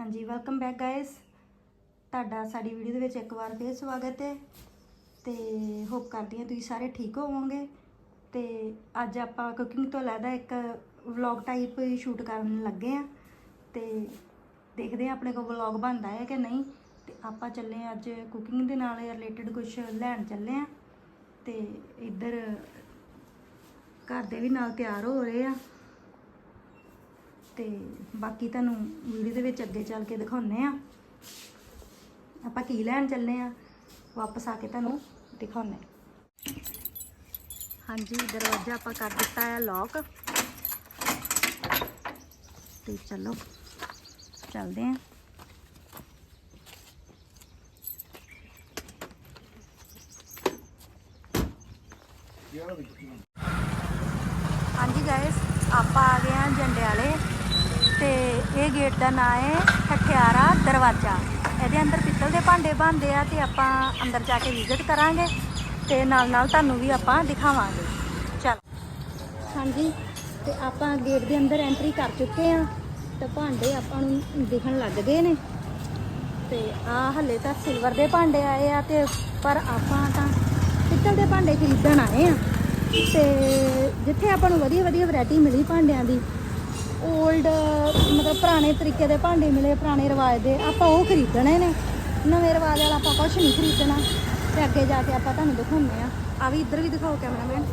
ਹਾਂਜੀ welcome back guys ਤੁਹਾਡਾ, ਸਾਡੀ ਵੀਡੀਓ ਦੇ ਵਿੱਚ ਇੱਕ ਵਾਰ ਫੇਰ ਸਵਾਗਤ ਹੈ। ਤੇ ਹੋਪ ਕਰਦੀ ਹਾਂ ਤੁਸੀਂ ਸਾਰੇ ਠੀਕ ਹੋਵੋਗੇ। ਤੇ ਅੱਜ ਆਪਾਂ ਕੁਕਿੰਗ ਤੋਂ ਲੈਦਾ ਇੱਕ ਵਲੌਗ ਟਾਈਪ ਸ਼ੂਟ ਕਰਨ ਲੱਗੇ ਆ ਤੇ ਦੇਖਦੇ ਆ ਆਪਣੇ ਕੋਲ ਵਲੌਗ ਬਣਦਾ ਹੈ ਕਿ ਨਹੀਂ। ਤੇ ਆਪਾਂ ਚੱਲੇ ਅੱਜ ਕੁਕਿੰਗ ਦੇ ਨਾਲ ਰਿਲੇਟਡ ਕੁਝ ਲੈਣ ਚੱਲੇ ਆ ਤੇ ਇੱਧਰ ਘਰ ਦੇ ਵੀ ਨਾਲ ਤਿਆਰ ਹੋ ਰਹੇ ਆ ਤੇ ਬਾਕੀ ਤੁਹਾਨੂੰ ਵੀਡੀਓ ਦੇ ਵਿੱਚ ਅੱਗੇ ਚੱਲ ਕੇ ਦਿਖਾਉਨੇ ਆ ਆਪਾਂ ਕੀ ਲੈਣ ਚੱਲੇ ਆ ਵਾਪਸ ਆ ਕੇ ਤੁਹਾਨੂੰ ਦਿਖਾਉਨੇ ਹਾਂਜੀ, ਦਰਵਾਜ਼ਾ ਆਪਾਂ ਕਰ ਦਿੱਤਾ ਹੈ ਲੌਕ ਤੇ ਚਲੋ, ਚੱਲਦੇ ਆ ਹਾਂਜੀ ਗਾਇਸ ਆਪਾਂ ਆ ਗਏ ਆ ਜੰਡਿਆਲੇ। ਤੇ ਇਹ ਗੇਟ ਦਾ ਨਾਮ ਹੈ ਠਠਿਆਰਾ ਦਰਵਾਜ਼ਾ। ਇਹਦੇ ਅੰਦਰ ਪਿੱਤਲ ਦੇ ਭਾਂਡੇ ਬਣਦੇ ਆ ਤੇ ਆਪਾਂ ਅੰਦਰ ਜਾ ਕੇ ਵਿਜ਼ਿਟ ਕਰਾਂਗੇ ਤੇ ਨਾਲ ਨਾਲ ਤੁਹਾਨੂੰ ਵੀ ਆਪਾਂ ਦਿਖਾਵਾਂਗੇ। ਚਲ। ਹਾਂਜੀ, ਤੇ ਆਪਾਂ ਗੇਟ ਦੇ ਅੰਦਰ ਐਂਟਰੀ ਕਰ ਚੁੱਕੇ ਆ ਤੇ ਭਾਂਡੇ ਆਪਾਂ ਨੂੰ ਦਿਖਣ ਲੱਗ ਗਏ ਨੇ। ਤੇ ਆ ਹੱਲੇ ਤਾਂ ਸਿਲਵਰ ਦੇ ਭਾਂਡੇ ਆਏ ਆ ਤੇ ਪਰ ਆਪਾਂ ਤਾਂ ਪਿੱਤਲ ਦੇ ਭਾਂਡੇ ਖਰੀਦਣ ਆਏ ਆ। ਤੇ ਜਿੱਥੇ ਆਪਾਂ ਨੂੰ ਵਧੀਆ ਵਧੀਆ ਵੈਰਾਈਟੀ ਮਿਲੀ ਭਾਂਡਿਆਂ ਦੀ 올ਡ ਮਤਲਬ ਪੁਰਾਣੇ ਤਰੀਕੇ ਦੇ ਭਾਂਡੇ ਮਿਲੇ ਪੁਰਾਣੇ ਰਿਵਾਜ ਦੇ ਆਪਾਂ ਉਹ ਖਰੀਦਣੇ ਨੇ। ਨਵੇਂ ਰਿਵਾਜ ਵਾਲਾ ਆਪਾਂ ਕੁਝ ਨਹੀਂ ਖਰੀਦਣਾ। ਤੇ ਅੱਗੇ ਜਾ ਕੇ ਆਪਾਂ ਤੁਹਾਨੂੰ ਦਿਖਾਉਂਦੇ ਆ ਆ ਵੀ ਇੱਧਰ ਵੀ ਦਿਖਾਓ ਕੈਮਰਾਮੈਨ।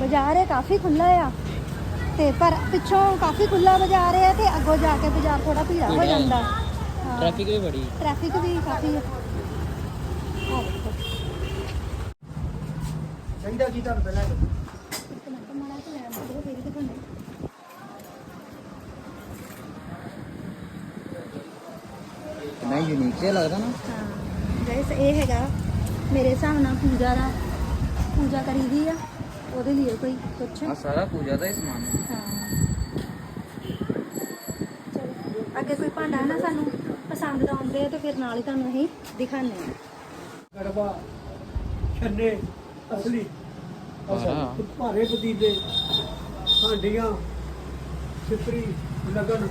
ਬਾਜ਼ਾਰ ਹੈ ਕਾਫੀ ਖੁੱਲਾ ਆ। ਤੇ ਪਰ ਪਿੱਛੋਂ ਕਾਫੀ ਖੁੱਲਾ ਬਾਜ਼ਾਰ ਹੈ ਤੇ ਅੱਗੋਂ ਜਾ ਕੇ ਬਾਜ਼ਾਰ ਥੋੜਾ ਭੀੜਾ ਹੋ ਜਾਂਦਾ। ਹਾਂ ਟ੍ਰੈਫਿਕ ਵੀ ਬੜੀ ਟ੍ਰੈਫਿਕ ਵੀ ਕਾਫੀ ਹੈ ਆਹ ਦੇਖੋ। ਚਾਹੀਦਾ ਕੀ ਤੁਹਾਨੂੰ ਪਹਿਲਾਂ ਇੱਕ ਮਿੰਟ ਮਾੜਾ ਜਿਹਾ ਲੈਣ ਦਿਓ, ਫਿਰ ਹੀ ਦਿਖਾਉਂਦੇ। ਕਿੰਨਾ ਯੂਨੀਕ ਜਿਹਾ ਲੱਗਦਾ ਨਾ ਹਾਂ ਗਾਇਸ ਇਹ ਹੈਗਾ ਮੇਰੇ ਹਿਸਾਬ ਨਾਲ ਪੂਜਾ ਦਾ ਪੂਜਾ ਕਰੀਦੀ ਆ ਉਹਦੇ ਲਈ ਕੋਈ ਕੁਛ ਆ ਸਾਰਾ ਪੂਜਾ ਦਾ ਹੀ ਸਮਾਨ ਹੈ ਹਾਂ ਚਲੋ ਅੱਗੇ ਕੋਈ ਭਾਂਡਾ ਨਾ ਸਾਨੂੰ ਪਸੰਦ ਦਾ ਆਉਂਦੇ ਆ ਤੇ ਫਿਰ ਨਾਲ ਹੀ ਤੁਹਾਨੂੰ ਅਸੀਂ ਦਿਖਾਉਂਦੇ ਆ ਗੜਬਾ ਛੰਨੇ ਅਸਲੀ ਹਾਂ। ਭਾਰੇ ਪਤੀਲੇ ਹਾਂਡੀਆਂ ਸਿਪਰੀ ਲਗਨ।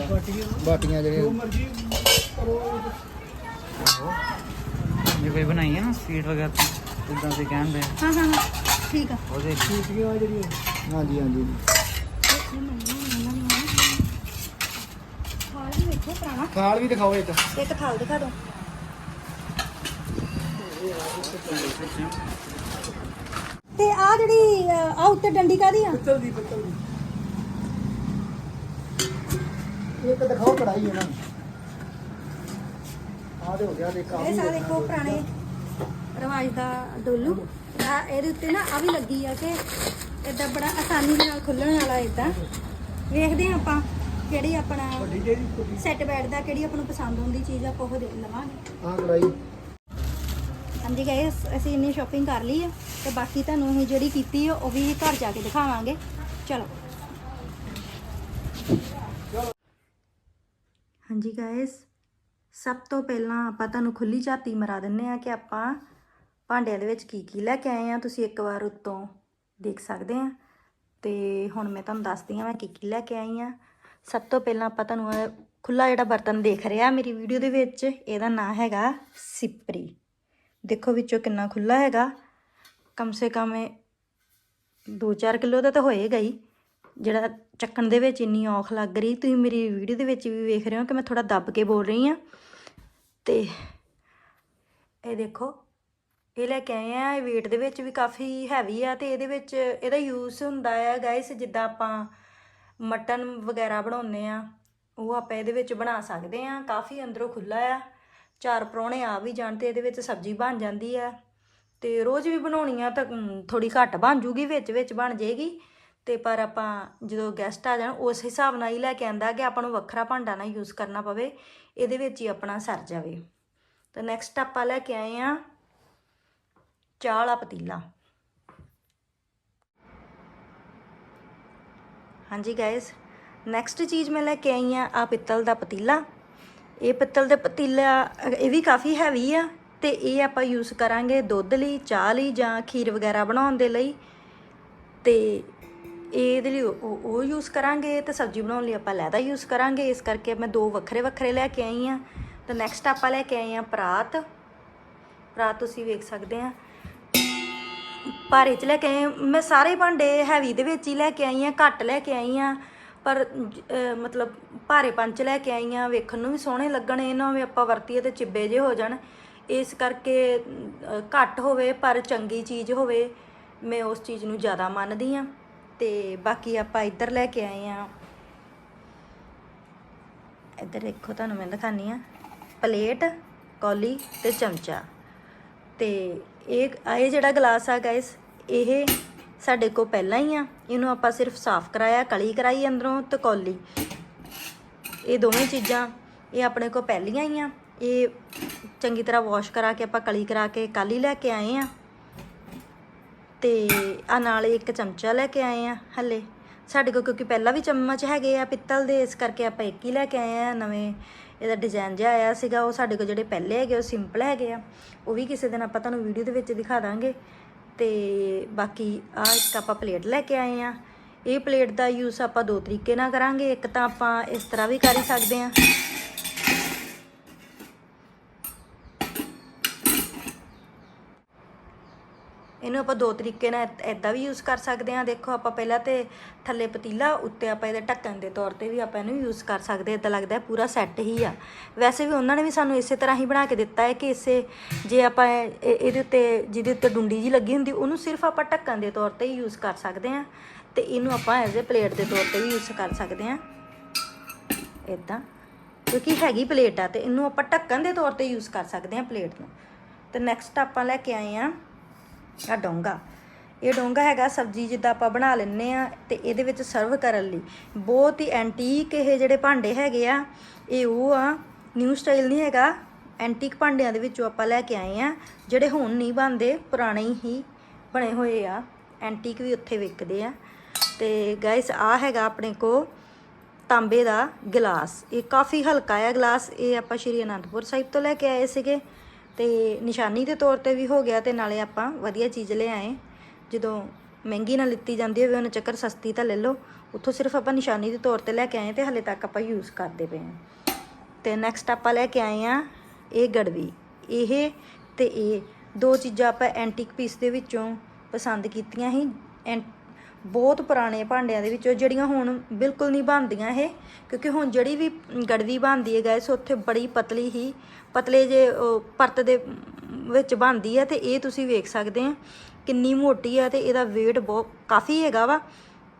ਬਾਟੀਆਂ। ਬਾਟੀਆਂ ਜੋ ਮਰਜ਼ੀ ਕਰੋ। ਜੇ ਕੋਈ ਬਣਾਈ ਹੈ ਨਾ ਸਵੀਟ ਵਗੈਰਾ ਇਦਾਂ ਦੇ ਕਹਿੰਦੇ ਹਾਂ ਹਾਂ ਹਾਂ ਠੀਕ ਆ। ਉਹਦੇ ਲਈ ਟੂਟੀਆਂ ਜਿਹੜੀਆਂ। ਹਾਂਜੀ ਹਾਂਜੀ। ਹਾਲ ਵੀ ਵੇਖੋ ਪੁਰਾਣਾ ਥਾਲ ਵੀ ਦਿਖਾਓ ਇੱਕ। ਇੱਕ ਥਾਲ ਦਿਖਾ ਦਿਓ ਤੇ ਆ ਜਿਹੜੀ ਆ ਉੱਤੇ ਡੰਡੀ ਕਾਦੀ ਆ? ਪਿੱਤਲ ਦੀ ਪਿੱਤਲ ਦੀ। ਇੱਕ ਦਿਖਾਓ ਕੜਾਈ ਹੈ ਨਾ। ਆ ਦੇ ਹੋ ਗਿਆ ਦੇ ਇਹ ਸਾਰਾ ਦੇਖੋ ਪੁਰਾਣੇ ਰਿਵਾਜ ਦਾ ਡੋਲੂ। ਆ ਇਹਦੇ ਉੱਤੇ ਨਾ ਆ ਵੀ ਲੱਗੀ ਆ ਕਿ ਇਦਾਂ ਬੜਾ ਆਸਾਨੀ ਨਾਲ ਖੁੱਲਣ ਵਾਲਾ ਇਦਾਂ। ਵੇਖਦੇ ਹਾਂ ਆਪਾਂ। ਕਿਹੜੀ ਆਪਣਾ ਵੱਡੀ ਜਿਹੜੀ ਸੈੱਟ ਬੈਠਦਾ ਕਿਹੜੀ ਆਪਾਂ ਨੂੰ ਪਸੰਦ ਆਉਂਦੀ ਚੀਜ਼ ਆਪਾਂ ਉਹ ਦੇ ਲਵਾਂਗੇ। ਆ ਕੜਾਈ ਹਾਂਜੀ ਗਾਇਸ ਅਸੀਂ ਇੰਨੀ ਸ਼ਾਪਿੰਗ ਕਰ ਲਈ ਹੈ ਤੇ ਬਾਕੀ ਤੁਹਾਨੂੰ ਅਸੀਂ ਜਿਹੜੀ ਕੀਤੀ ਹੈ ਉਹ ਵੀ ਘਰ ਜਾ ਕੇ ਦਿਖਾਵਾਂਗੇ। ਚਲੋ। ਹਾਂਜੀ ਗਾਇਸ ਸਭ ਤੋਂ ਪਹਿਲਾਂ ਆਪਾਂ ਤੁਹਾਨੂੰ ਖੁੱਲੀ ਝਾਤੀ ਮਰਾ ਦਿੰਨੇ ਆ ਕਿ ਆਪਾਂ ਭਾਂਡਿਆਂ ਦੇ ਵਿੱਚ ਕੀ ਕੀ ਲੈ ਕੇ ਆਏ ਆ ਤੁਸੀਂ ਇੱਕ ਵਾਰ ਉੱਤੋਂ ਦੇਖ ਸਕਦੇ ਆ। ਤੇ ਹੁਣ ਮੈਂ ਤੁਹਾਨੂੰ ਦੱਸਦੀ ਆ ਮੈਂ ਕੀ ਕੀ ਲੈ ਕੇ ਆਈ ਆ। ਸਭ ਤੋਂ ਪਹਿਲਾਂ ਆਪਾਂ ਤੁਹਾਨੂੰ ਇਹ ਖੁੱਲਾ ਜਿਹੜਾ ਬਰਤਨ ਦੇਖ ਰਿਹਾ ਮੇਰੀ ਵੀਡੀਓ ਦੇ ਵਿੱਚ, ਇਹਦਾ ਨਾਂ ਹੈਗਾ ਸਿਪਰੀ। ਦੇਖੋ ਵਿੱਚੋਂ ਕਿੰਨਾ ਖੁੱਲਾ ਹੈਗਾ। ਕਮ ਸੇ ਕਮ ਇਹ 2-4 ਕਿਲੋ ਦਾ ਤਾਂ ਹੋਏਗਾ ਹੀ। ਜਿਹੜਾ ਚੱਕਣ ਦੇ ਵਿੱਚ ਇੰਨੀ ਔਖ ਲੱਗ ਰਹੀ, ਤੁਸੀਂ ਮੇਰੀ ਵੀਡੀਓ ਦੇ ਵਿੱਚ ਵੀ ਵੇਖ ਰਹੇ ਹੋ ਕਿ ਮੈਂ ਥੋੜਾ ਦੱਬ ਕੇ ਬੋਲ ਰਹੀ ਆ ਤੇ ਇਹ ਦੇਖੋ, ਇਹ ਲੈ ਕੇ ਆਏ ਆ ਇਹ weight ਦੇ ਵਿੱਚ ਵੀ ਕਾਫੀ ਹੈਵੀ ਆ ਤੇ ਇਹਦੇ ਵਿੱਚ ਇਹਦਾ ਯੂਜ਼ ਹੁੰਦਾ ਆ ਗਾਇਸ ਜਿੱਦਾਂ ਆਪਾਂ ਮਟਨ ਵਗੈਰਾ ਬਣਾਉਂਦੇ ਆ ਉਹ ਆਪਾਂ ਇਹਦੇ ਵਿੱਚ ਬਣਾ ਸਕਦੇ ਆ ਕਾਫੀ ਅੰਦਰੋਂ ਖੁੱਲਾ ਆ। ਚਾਰ ਪਰੌਣੇ ਆ ਵੀ ਜਾਣ ਤੇ ਇਹਦੇ ਵਿੱਚ ਸਬਜ਼ੀ ਬਣ ਜਾਂਦੀ ਆ। ਤੇ ਰੋਜ਼ ਵੀ ਬਣਾਉਣੀ ਆ ਤਾਂ ਥੋੜੀ ਘੱਟ ਬਣ ਜੂਗੀ, ਵਿੱਚ ਵਿੱਚ ਬਣ ਜਾਏਗੀ ਤੇ ਪਰ ਆਪਾਂ ਜਦੋਂ ਗੈਸਟ ਆ ਜਾਣ, ਉਸ ਹਿਸਾਬ ਨਾਲ ਹੀ ਲੈ ਕੇ ਆਂਦਾ ਕਿ ਆਪਾਂ ਨੂੰ ਵੱਖਰਾ ਭਾਂਡਾ ਨਾ ਯੂਜ਼ ਕਰਨਾ ਪਵੇ। ਇਹਦੇ ਵਿੱਚ ਹੀ ਆਪਣਾ ਸਰ ਜਾਵੇ। ਤਾਂ ਨੈਕਸਟ ਆਪਾਂ ਲੈ ਕੇ ਆਏ ਆ ਚਾਹ ਵਾਲਾ ਪਤੀਲਾ। ਹਾਂਜੀ ਗਾਇਸ ਨੈਕਸਟ ਚੀਜ਼ ਮੈਂ ਲੈ ਕੇ ਆਈ ਆ ਆ ਪਿੱਤਲ ਦਾ ਪਤੀਲਾ। ਇਹ ਪਿੱਤਲ ਦੇ ਪਤੀਲਾ, ਇਹ ਵੀ ਕਾਫੀ ਹੈਵੀ ਆ ਤੇ ਇਹ ਆਪਾਂ ਯੂਜ਼ ਕਰਾਂਗੇ ਦੁੱਧ ਲਈ, ਚਾਹ ਲਈ ਜਾਂ ਖੀਰ ਵਗੈਰਾ ਬਣਾਉਣ ਦੇ ਲਈ। ਤੇ ਇਹਦੇ ਲਈ ਉਹ ਯੂਜ਼ ਕਰਾਂਗੇ ਤੇ ਸਬਜ਼ੀ ਬਣਾਉਣ ਲਈ ਆਪਾਂ ਲੈਦਾ ਯੂਜ਼ ਕਰਾਂਗੇ। ਇਸ ਕਰਕੇ ਮੈਂ ਦੋ ਵੱਖਰੇ ਵੱਖਰੇ ਲੈ ਕੇ ਆਈ ਆ ਤੇ ਨੈਕਸਟ ਆਪਾਂ ਲੈ ਕੇ ਆਏ ਆ ਪਰਾਤ। ਪਰਾਤ ਤੁਸੀਂ ਵੇਖ ਸਕਦੇ ਆ। ਭਾਰੇ ਚ ਲੈ ਕੇ ਆਈ ਮੈਂ ਸਾਰੇ ਭਾਂਡੇ ਹੈਵੀ ਦੇ ਵਿੱਚ ਹੀ ਲੈ ਕੇ ਆਈ ਆ ਘੱਟ ਲੈ ਕੇ ਆਈ ਆ ਪਰ ਅਹ ਮਤਲਬ ਭਾਰੇ ਪੰਚ ਲੈ ਕੇ ਆਈ ਆ। ਵੇਖਣ ਨੂੰ ਵੀ ਸੋਹਣੇ ਲੱਗਣ ਇਹ ਨਾ ਵੀ ਆਪਾਂ ਵਰਤੀਏ ਤੇ ਚਿੱਬੇ ਜੇ ਹੋ ਜਾਣ। ਇਸ ਕਰਕੇ ਅਹ, ਘੱਟ ਹੋਵੇ ਪਰ ਚੰਗੀ ਚੀਜ਼ ਹੋਵੇ ਮੈਂ ਉਸ ਚੀਜ਼ ਨੂੰ ਜ਼ਿਆਦਾ ਮੰਨਦੀ ਆ। ਤੇ ਬਾਕੀ ਆਪਾਂ ਇੱਧਰ ਲੈ ਕੇ ਆਏ ਆ। ਇੱਧਰ ਦੇਖੋ ਤੁਹਾਨੂੰ ਮੈਂ ਦਿਖਾਨੀ ਆ। ਪਲੇਟ ਕੌਲੀ ਤੇ ਚਮਚਾ। ਤੇ ਇਹ ਇਹ ਜਿਹੜਾ ਗਲਾਸ ਆ ਗਾਇਸ ਇਹ ਸਾਡੇ ਕੋਲ ਪਹਿਲਾਂ ਹੀ ਆ। ਇਹਨੂੰ ਆਪਾਂ ਸਿਰਫ ਸਾਫ਼ ਕਰਾਇਆ, ਕਲੀ ਕਰਾਈ ਅੰਦਰੋਂ ਤੇ ਕੌਲੀ। ਇਹ ਦੋਵੇਂ ਚੀਜ਼ਾਂ, ਇਹ ਆਪਣੇ ਕੋਲ ਪਹਿਲੀਆਂ ਹੀ ਆ। ਇਹ ਚੰਗੀ ਤਰ੍ਹਾਂ ਵਾਸ਼ ਕਰਾ ਕੇ ਆਪਾਂ ਕਲੀ ਕਰਾ ਕੇ ਕੱਲ੍ਹ ਹੀ ਲੈ ਕੇ ਆਏ ਆ। ਤੇ ਆ ਨਾਲ ਇੱਕ ਚਮਚਾ ਲੈ ਕੇ ਆਏ ਆ ਹੱਲੇ। ਸਾਡੇ ਕੋਲ ਕਿਉਂਕਿ ਪਹਿਲਾਂ ਵੀ ਚਮਚ ਹੈਗੇ ਆ ਪਿੱਤਲ ਦੇ, ਇਸ ਕਰਕੇ ਆਪਾਂ ਇੱਕ ਹੀ ਲੈ ਕੇ ਆਏ ਆ, ਨਵੇਂ ਇਹਦਾ ਡਿਜ਼ਾਈਨ ਜਿਹਾ ਆਇਆ ਸੀਗਾ, ਉਹ ਸਾਡੇ ਕੋਲ ਜਿਹੜੇ ਪਹਿਲੇ ਹੈਗੇ, ਉਹ ਸਿੰਪਲ ਹੈਗੇ ਆ। ਉਹ ਵੀ ਕਿਸੇ ਦਿਨ ਆਪਾਂ ਤੁਹਾਨੂੰ ਵੀਡੀਓ ਦੇ ਵਿੱਚ ਦਿਖਾ ਦਾਂਗੇ। ਤੇ ਬਾਕੀ ਆ ਇੱਕ ਆਪਾਂ ਪਲੇਟ ਲੈ ਕੇ ਆਏ ਆ। ਇਹ ਪਲੇਟ ਦਾ ਯੂਜ਼ ਆਪਾਂ ਦੋ ਤਰੀਕੇ ਨਾਲ ਕਰਾਂਗੇ। ਇੱਕ ਤਾਂ ਆਪਾਂ ਇਸ ਤਰ੍ਹਾਂ ਵੀ ਕਰ ਹੀ ਸਕਦੇ ਆ। ਇਹਨੂੰ ਆਪਾਂ ਦੋ ਤਰੀਕੇ ਨਾਲ ਐਦਾਂ ਵੀ ਯੂਜ਼ ਕਰ ਸਕਦੇ ਹਾਂ। ਦੇਖੋ, ਆਪਾਂ ਪਹਿਲਾਂ ਤੇ ਥੱਲੇ ਪਤੀਲਾ ਉੱਤੇ ਆਪਾਂ ਇਹਦੇ ਢੱਕਣ ਦੇ ਤੌਰ ਤੇ ਵੀ ਆਪਾਂ ਇਹਨੂੰ ਯੂਜ਼ ਕਰ ਸਕਦੇ ਇਦਾਂ ਲੱਗਦਾ ਪੂਰਾ ਸੈੱਟ ਹੀ ਆ। ਵੈਸੇ ਵੀ ਉਹਨਾਂ ਨੇ ਵੀ ਸਾਨੂੰ ਇਸੇ ਤਰ੍ਹਾਂ ਹੀ ਬਣਾ ਕੇ ਦਿੱਤਾ ਹੈ ਕਿ ਇਸੇ ਜੇ ਆਪਾਂ ਇਹਦੇ ਉੱਤੇ ਜਿਹਦੇ ਉੱਤੇ ਡੁੰਡੀ ਜੀ ਲੱਗੀ ਹੁੰਦੀ, ਉਹਨੂੰ ਸਿਰਫ ਆਪਾਂ ਢੱਕਣ ਦੇ ਤੌਰ ਤੇ ਹੀ ਯੂਜ਼ ਕਰ ਸਕਦੇ ਹਾਂ ਤੇ ਇਹਨੂੰ ਆਪਾਂ ਐਜ਼ ਅ ਪਲੇਟ ਦੇ ਤੌਰ ਤੇ ਵੀ ਯੂਜ਼ ਕਰ ਸਕਦੇ ਹਾਂ। ਇਦਾਂ ਕਿਉਂਕਿ ਹੈਗੀ ਪਲੇਟ ਆ ਤੇ ਇਹਨੂੰ ਆਪਾਂ ਢੱਕਣ ਦੇ ਤੌਰ ਤੇ ਯੂਜ਼ ਕਰ ਸਕਦੇ ਹਾਂ ਪਲੇਟ ਨੂੰ। ਤੇ ਨੈਕਸਟ ਆਪਾਂ ਲੈ ਕੇ ਆਏ ਆ ਆ ਡੋਂਗਾ। ਇਹ ਡੋਂਗਾ ਹੈਗਾ ਸਬਜ਼ੀ ਜਿੱਦਾਂ ਆਪਾਂ ਬਣਾ ਲੈਂਦੇ ਆ ਤੇ ਇਹਦੇ ਵਿੱਚ ਸਰਵ ਕਰਨ ਲਈ। ਬਹੁਤ ਹੀ ਐਂਟੀਕ ਇਹ ਜਿਹੜੇ ਭਾਂਡੇ ਹੈਗੇ ਆ, ਇਹ ਉਹ ਆ ਨਿਊ ਸਟਾਈਲ ਨਹੀਂ ਹੈਗਾ। ਐਂਟੀਕ ਭਾਂਡਿਆਂ ਦੇ ਵਿੱਚੋਂ ਆਪਾਂ ਲੈ ਕੇ ਆਏ ਆ ਜਿਹੜੇ ਹੁਣ ਨਹੀਂ ਬਣਦੇ, ਪੁਰਾਣੇ ਹੀ ਬਣੇ ਹੋਏ ਆ। ਐਂਟੀਕ ਵੀ ਉੱਥੇ ਵਿਕਦੇ ਆ। ਤੇ ਗਾਇਸ ਆ ਹੈਗਾ ਆਪਣੇ ਕੋ ਤਾਂਬੇ ਦਾ ਗਲਾਸ। ਇਹ ਕਾਫੀ ਹਲਕਾ ਹੈ ਗਲਾਸ, ਇਹ ਆਪਾਂ ਸ਼੍ਰੀ ਅਨੰਦਪੁਰ ਸਾਹਿਬ ਤੋਂ ਲੈ ਕੇ ਆਏ ਸੀਗੇ। ਤੇ ਨਿਸ਼ਾਨੀ ਦੇ ਤੌਰ ਤੇ ਵੀ ਹੋ ਗਿਆ ਤੇ ਨਾਲੇ ਆਪਾਂ ਵਧੀਆ ਚੀਜ਼ ਲੈ ਆਏ। ਜਦੋਂ ਮਹਿੰਗੀ ਨਾ ਲਿੱਤੀ ਜਾਂਦੀ ਹੋਵੇ, ਉਹਨੇ ਚੱਕਰ ਸਸਤੀ ਤਾਂ ਲੈ ਲਓ। ਉੱਥੋਂ ਸਿਰਫ ਆਪਾਂ ਨਿਸ਼ਾਨੀ ਦੇ ਤੌਰ ਤੇ ਲੈ ਕੇ ਆਏ ਤੇ ਹਲੇ ਤੱਕ ਆਪਾਂ ਯੂਜ਼ ਕਰਦੇ ਪਏ ਹਾਂ। ਤੇ ਨੈਕਸਟ ਆਪਾਂ ਲੈ ਕੇ ਆਏ ਆ ਇਹ ਗੜਵੀ ਇਹ ਤੇ ਇਹ ਦੋ ਚੀਜ਼ਾਂ ਆਪਾਂ ਐਂਟੀਕ ਪੀਸ ਦੇ ਵਿੱਚੋਂ ਪਸੰਦ ਕੀਤੀਆਂ ਸੀ। ਐਂ- ਬਹੁਤ ਪੁਰਾਣੇ ਭਾਂਡਿਆਂ ਦੇ ਵਿੱਚੋਂ ਜਿਹੜੀਆਂ ਹੁਣ ਬਿਲਕੁਲ ਨਹੀਂ ਬਣਦੀਆਂ ਇਹ, ਕਿਉਂਕਿ ਹੁਣ ਜਿਹੜੀ ਵੀ ਗੜਵੀ ਬਣਦੀ ਹੈ ਗਾਇਸ ਉੱਥੇ ਬੜੀ ਪਤਲੀ ਹੀ, ਪਤਲੇ ਜੇ ਪਰਤ ਦੇ ਵਿੱਚ ਬਣਦੀ ਹੈ ਤੇ ਇਹ ਤੁਸੀਂ ਵੇਖ ਸਕਦੇ ਆ, ਕਿੰਨੀ ਮੋਟੀ ਆ ਤੇ ਇਹਦਾ weight ਬਹੁਤ ਕਾਫੀ ਹੈਗਾ ਵਾ।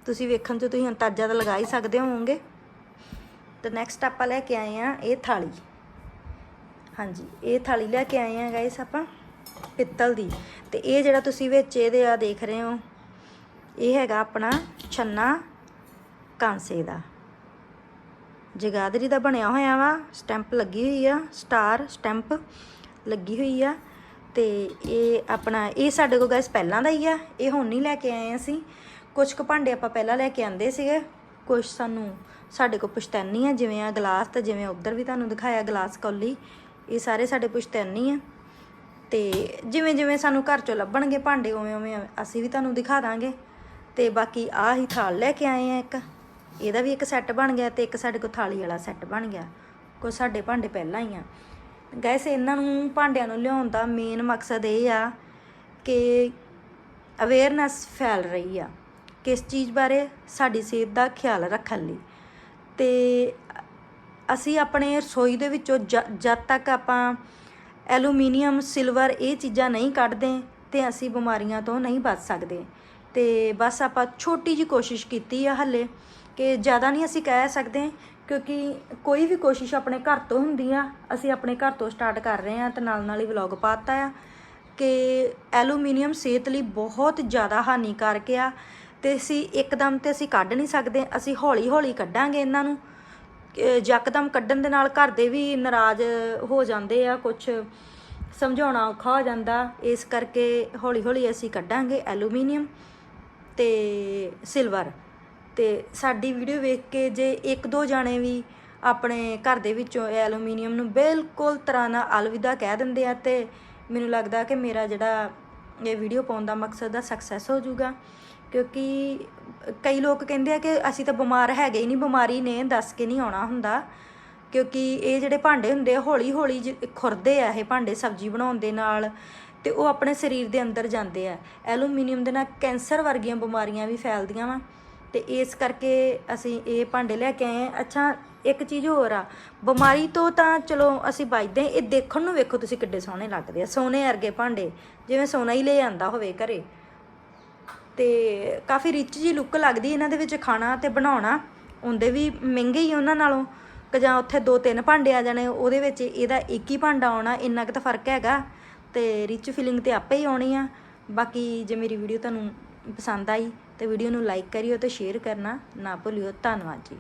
ਤੁਸੀਂ ਵੇਖਣ 'ਚ ਤੁਸੀਂ ਅੰਦਾਜ਼ਾ ਤਾਂ ਲਗਾ ਹੀ ਸਕਦੇ ਹੋਵੋਗੇ। ਤੇ ਨੈਕਸਟ ਆਪਾਂ ਲੈ ਕੇ ਆਏ ਆ ਇਹ ਥਾਲੀ। ਹਾਂਜੀ, ਇਹ ਥਾਲੀ ਲੈ ਕੇ ਆਏ ਆ ਗਾਇਸ ਆਪਾਂ ਪਿੱਤਲ ਦੀ। ਤੇ ਇਹ ਜਿਹੜਾ ਤੁਸੀਂ ਵਿੱਚ ਇਹਦੇ ਆ ਦੇਖ ਰਹੇ ਹੋ ਇਹ ਹੈਗਾ ਆਪਣਾ ਛੰਨਾ ਕਾਂਸੇ ਦਾ। ਜਗਾਦਰੀ ਦਾ ਬਣਿਆ ਹੋਇਆ ਵਾ, ਸਟੈਂਪ ਲੱਗੀ ਹੋਈ ਆ, ਸਟਾਰ ਸਟੈਂਪ ਲੱਗੀ ਹੋਈ ਆ ਤੇ ਇਹ ਆਪਣਾ, ਇਹ ਸਾਡੇ ਕੋਲ ਗਾਇਸ ਪਹਿਲਾਂ ਦਾ ਹੀ ਆ, ਇਹ ਹੁਣ ਨਹੀਂ ਲੈ ਕੇ ਆਏ ਅਸੀਂ। ਕੁਝ ਕੁ ਭਾਂਡੇ ਆਪਾਂ ਪਹਿਲਾਂ ਲੈ ਕੇ ਆਂਦੇ ਸੀਗੇ ਕੁਝ ਸਾਨੂੰ ਸਾਡੇ ਕੋਲ ਪੁਸ਼ਤੈਨੀ ਆ, ਜਿਵੇਂ ਆ ਗਲਾਸ ਤੇ ਜਿਵੇਂ ਉੱਧਰ ਵੀ ਤੁਹਾਨੂੰ ਦਿਖਾਇਆ ਗਲਾਸ ਕੌਲੀ, ਇਹ ਸਾਰੇ ਸਾਡੇ ਪੁਸ਼ਤੈਨੀ ਆ। ਤੇ ਜਿਵੇਂ ਜਿਵੇਂ ਸਾਨੂੰ ਘਰ ਚੋਂ ਲੱਭਣਗੇ ਭਾਂਡੇ, ਉਵੇਂ ਉਵੇਂ ਅਸੀਂ ਵੀ ਤੁਹਾਨੂੰ ਦਿਖਾ ਦਾਂਗੇ। ਤੇ ਬਾਕੀ ਆਹ ਹੀ ਥਾਲ ਲੈ ਕੇ ਆਏ ਆ ਇੱਕ। ਇਹਦਾ ਵੀ ਇੱਕ ਸੈੱਟ ਬਣ ਗਿਆ ਤੇ ਇੱਕ ਸਾਡੇ ਕੋਲ ਥਾਲੀ ਵਾਲਾ ਸੈੱਟ ਬਣ ਗਿਆ। ਕੋਈ ਸਾਡੇ ਭਾਂਡੇ ਪਹਿਲਾਂ ਹੀ ਆ। ਗੈਸ ਇਹਨਾਂ ਨੂੰ ਭਾਂਡਿਆਂ ਨੂੰ ਲਿਆਉਣ ਦਾ ਮੇਨ ਮਕਸਦ ਇਹ ਆ ਕਿ ਅਵੇਅਰਨੈਸ ਫੈਲ ਰਹੀ ਆ ਕਿਸ ਚੀਜ਼ ਬਾਰੇ ਸਾਡੀ ਸਿਹਤ ਦਾ ਖਿਆਲ ਰੱਖਣ ਲਈ। ਤੇ ਅਸੀਂ ਆਪਣੇ ਰਸੋਈ ਦੇ ਵਿੱਚੋਂ ਜਦ ਤੱਕ ਆਪਾਂ ਐਲੂਮੀਨੀਅਮ ਸਿਲਵਰ ਇਹ ਚੀਜ਼ਾਂ ਨਹੀਂ ਕੱਢਦੇ ਤੇ ਅਸੀਂ ਬਿਮਾਰੀਆਂ ਤੋਂ ਨਹੀਂ ਬਚ ਸਕਦੇ। ਤੇ ਬਸ ਆਪਾਂ ਛੋਟੀ ਜੀ ਕੋਸ਼ਿਸ਼ ਕੀਤੀ ਆ ਹੱਲੇ ਕਿ ਜ਼ਿਆਦਾ ਨਹੀਂ ਅਸੀਂ ਕਹਿ ਸਕਦੇ ਕਿਉਂਕਿ ਕੋਈ ਵੀ ਕੋਸ਼ਿਸ਼ ਆਪਣੇ ਘਰ ਤੋਂ ਹੁੰਦੀ ਆ, ਅਸੀਂ ਆਪਣੇ ਘਰ ਤੋਂ ਸਟਾਰਟ ਕਰ ਰਹੇ ਆ ਤੇ ਨਾਲ ਨਾਲ ਹੀ ਵਲੌਗ ਪਾਤਾ ਆ ਕਿ ਐਲੂਮੀਨੀਅਮ ਸਿਹਤ ਲਈ ਬਹੁਤ ਜ਼ਿਆਦਾ ਹਾਨੀਕਾਰਕ ਆ ਤੇ ਅਸੀਂ ਇੱਕਦਮ ਤੇ ਅਸੀਂ ਕੱਢ ਨਹੀਂ ਸਕਦੇ, ਅਸੀਂ ਹੌਲੀ ਹੌਲੀ ਕੱਢਾਂਗੇ ਇਹਨਾਂ ਨੂੰ। ਕਿ ਯਕਦਮ ਕੱਢਣ ਦੇ ਨਾਲ ਘਰ ਦੇ ਵੀ ਨਾਰਾਜ਼ ਹੋ ਜਾਂਦੇ ਆ ਕੁਝ ਸਮਝਾਉਣਾ ਔਖਾ ਹੋ ਜਾਂਦਾ, ਇਸ ਕਰਕੇ ਹੌਲੀ ਹੌਲੀ ਅਸੀਂ ਕੱਢਾਂਗੇ ਐਲੂਮੀਨੀਅਮ ਤੇ ਸਿਲਵਰ। ਤੇ ਸਾਡੀ ਵੀਡੀਓ ਵੇਖ ਕੇ ਜੇ ਇੱਕ ਦੋ ਜਾਣੇ ਵੀ ਆਪਣੇ ਘਰ ਦੇ ਵਿੱਚੋਂ ਐਲੂਮੀਨੀਅਮ ਨੂੰ ਬਿਲਕੁਲ ਤਰ੍ਹਾਂ ਨਾਲ ਅਲਵਿਦਾ ਕਹਿ ਦਿੰਦੇ ਆ ਤੇ ਮੈਨੂੰ ਲੱਗਦਾ ਕਿ ਮੇਰਾ ਜਿਹੜਾ ਇਹ ਵੀਡੀਓ ਪਾਉਣ ਦਾ ਮਕਸਦ ਆ ਸਕਸੈਸ ਹੋ ਜਾਊਗਾ। ਕਿਉਂਕਿ ਕਈ ਲੋਕ ਕਹਿੰਦੇ ਆ ਕਿ ਅਸੀਂ ਤਾਂ ਬਿਮਾਰ ਹੈਗੇ ਹੀ ਨਹੀਂ, ਬਿਮਾਰੀ ਨੇ ਦੱਸ ਕੇ ਨਹੀਂ ਆਉਣਾ ਹੁੰਦਾ। ਕਿਉਂਕਿ ਇਹ ਜਿਹੜੇ ਭਾਂਡੇ ਹੁੰਦੇ ਆ ਹੌਲੀ ਹੌਲੀ ਜ- ਖੁਰਦੇ ਆ ਇਹ ਭਾਂਡੇ ਸਬਜ਼ੀ ਬਣਾਉਣ ਦੇ ਨਾਲ। ਤੇ ਉਹ ਆਪਣੇ ਸਰੀਰ ਦੇ ਅੰਦਰ ਜਾਂਦੇ ਆ। ਐਲੂਮੀਨੀਅਮ ਦੇ ਨਾਲ ਕੈਂਸਰ ਵਰਗੀਆਂ ਬਿਮਾਰੀਆਂ ਵੀ ਫੈਲਦੀਆਂ ਵਾ। ਤੇ ਇਸ ਕਰਕੇ ਅਸੀਂ ਇਹ ਭਾਂਡੇ ਲੈ ਕੇ ਆਏ ਆ। ਅੱਛਾ, ਇੱਕ ਚੀਜ਼ ਹੋਰ ਆ। ਬਿਮਾਰੀ ਤੋਂ ਤਾਂ ਚਲੋ ਅਸੀਂ ਬਚਦੇ ਹਾਂ। ਇਹ ਦੇਖਣ ਨੂੰ ਵੇਖੋ ਤੁਸੀਂ ਕਿੱਡੇ ਸੋਹਣੇ ਲੱਗਦੇ ਆ। ਸੋਨੇ ਵਰਗੇ ਭਾਂਡੇ, ਜਿਵੇਂ ਸੋਨਾ ਹੀ ਲੈ ਆਂਦਾ ਹੋਵੇ ਘਰੇ। ਤੇ ਕਾਫੀ ਰਿਚ ਜੀ ਲੁੱਕ ਲੱਗਦੀ ਇਹਨਾਂ ਦੇ ਵਿੱਚ ਖਾਣਾ ਤੇ ਬਣਾਉਣਾ। ਹੁੰਦੇ ਵੀ ਮਹਿੰਗੇ ਹੀ ਉਹਨਾਂ ਨਾਲੋਂ। ਕਿ ਜਾਂ ਉੱਥੇ ਦੋ ਤਿੰਨ ਭਾਂਡੇ ਆ ਜਾਣੇ, ਉਹਦੇ ਵਿੱਚ ਇਹਦਾ ਇੱਕ ਹੀ ਭਾਂਡਾ ਆਉਣਾ। ਇੰਨਾ ਕੁ ਤਾਂ ਫ਼ਰਕ ਹੈਗਾ। ਤੇ ਰਿਚ ਫੀਲਿੰਗ ਤੇ ਆਪੇ ਹੀ ਆਉਣੀ ਆ। ਬਾਕੀ ਜੇ ਮੇਰੀ ਵੀਡੀਓ ਤੁਹਾਨੂੰ ਪਸੰਦ ਆਈ, ਤੇ ਵੀਡੀਓ ਨੂੰ ਲਾਈਕ ਕਰਿਓ ਤੇ ਸ਼ੇਅਰ ਕਰਨਾ ਨਾ ਭੁੱਲਿਓ। ਧੰਨਵਾਦ ਜੀ।